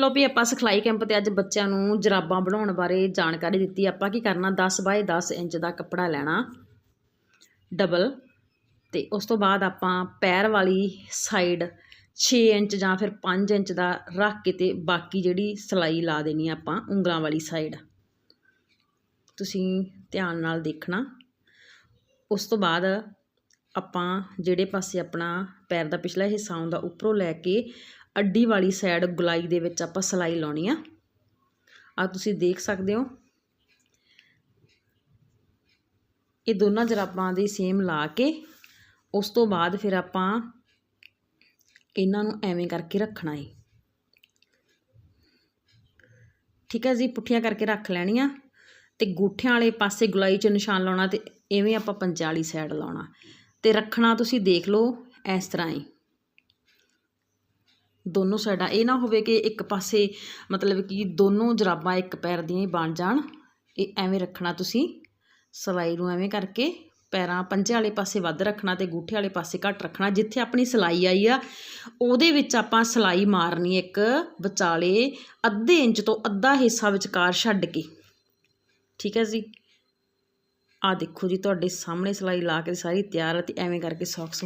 ਲੋ ਵੀ ਆਪਾਂ ਸਿਖਲਾਈ ਕੈਂਪ ਤੇ ਅੱਜ ਬੱਚਿਆਂ ਨੂੰ ਜਰਾਬਾਂ ਬਣਾਉਣ ਬਾਰੇ ਜਾਣਕਾਰੀ ਦਿੱਤੀ। ਆਪਾਂ ਕੀ ਕਰਨਾ? 10 ਬਾਏ 10 ਇੰਚ ਦਾ ਕੱਪੜਾ ਲੈਣਾ। ਡਬਲ। ਤੇ ਉਸ ਤੋਂ ਬਾਅਦ ਆਪਾਂ ਪੈਰ ਵਾਲੀ ਸਾਈਡ 6 ਇੰਚ ਜਾਂ ਫਿਰ 5 ਇੰਚ ਦਾ ਰੱਖ ਕੇ ਤੇ ਬਾਕੀ ਜਿਹੜੀ ਸਲਾਈ ਲਾ ਦੇਣੀ ਆਪਾਂ ਉਂਗਲਾਂ ਵਾਲੀ ਸਾਈਡ। ਤੁਸੀਂ ਧਿਆਨ ਨਾਲ ਦੇਖਣਾ। ਉਸ ਤੋਂ ਬਾਅਦ ਆਪਾਂ ਜਿਹੜੇ ਪਾਸੇ ਆਪਣਾ ਪੈਰ ਦਾ ਪਿਛਲਾ ਹਿੱਸਾ ਆਉਂਦਾ, ਉੱਪਰੋਂ ਲੈ ਕੇ ਅੱਡੀ ਵਾਲੀ ਸਾਈਡ ਗੁਲਾਈ ਦੇ ਵਿੱਚ ਆਪਾਂ ਸਲਾਈ ਲਾਉਣੀ ਆ। ਆ ਤੁਸੀਂ ਦੇਖ ਸਕਦੇ ਹੋ। ਇਹ ਦੋਨਾਂ ਜਰਾਬਾਂ ਦੀ ਸੇਮ ਲਾ ਕੇ, ਉਸ ਤੋਂ ਬਾਅਦ ਫਿਰ ਆਪਾਂ ਇਹਨਾਂ ਨੂੰ ਐਵੇਂ ਕਰਕੇ ਰੱਖਣਾ ਹੈ ਠੀਕ ਹੈ ਜੀ, ਪੁੱਠੀਆਂ ਕਰਕੇ ਰੱਖ ਲੈਣੀਆਂ ਤੇ ਗੂਠਿਆਂ ਵਾਲੇ ਪਾਸੇ ਗੁਲਾਈ 'ਚ ਨਿਸ਼ਾਨ ਲਾਉਣਾ ਤੇ ਐਵੇਂ ਆਪਾਂ ਪੰਜਾ ਵਾਲੀ ਸਾਈਡ ਲਾਉਣਾ। ਤੇ ਰੱਖਣਾ ਤੁਸੀਂ ਦੇਖ ਲਓ ਇਸ ਤਰ੍ਹਾਂ ਹੀ ਦੋਨੋਂ ਸਾਈਡਾਂ। ਇਹ ਨਾ ਹੋਵੇ ਕਿ ਇੱਕ ਪਾਸੇ ਮਤਲਬ ਕਿ ਦੋਨੋਂ ਜਰਾਬਾਂ ਇੱਕ ਪੈਰ ਦੀਆਂ ਹੀ ਬਣ ਜਾਣ। ਇਹ ਐਵੇਂ ਰੱਖਣਾ ਤੁਸੀਂ। ਸਲਾਈ ਨੂੰ ਐਵੇਂ ਕਰਕੇ ਪੈਰਾਂ ਪੰਜੇ ਵਾਲੇ ਪਾਸੇ ਵੱਧ ਰੱਖਣਾ ਤੇ ਗੂਠੇ ਵਾਲੇ ਪਾਸੇ ਘੱਟ ਰੱਖਣਾ। ਜਿੱਥੇ ਆਪਣੀ ਸਲਾਈ ਆਈ ਆ, ਉਹਦੇ ਵਿੱਚ ਆਪਾਂ ਸਲਾਈ ਮਾਰਨੀ ਇੱਕ ਵਿਚਾਲੇ ਅੱਧੇ ਇੰਚ ਤੋਂ ਅੱਧਾ ਹਿੱਸਾ ਵਿਚਕਾਰ ਛੱਡ ਕੇ। ਠੀਕ ਹੈ ਜੀ? ਆ ਦੇਖੋ ਜੀ, ਤੁਹਾਡੇ ਸਾਹਮਣੇ ਸਲਾਈ ਲਾ ਕੇ ਸਾਰੀ ਤਿਆਰ ਹੈ ਤੇ ਐਵੇਂ ਕਰਕੇ ਸੌਕਸ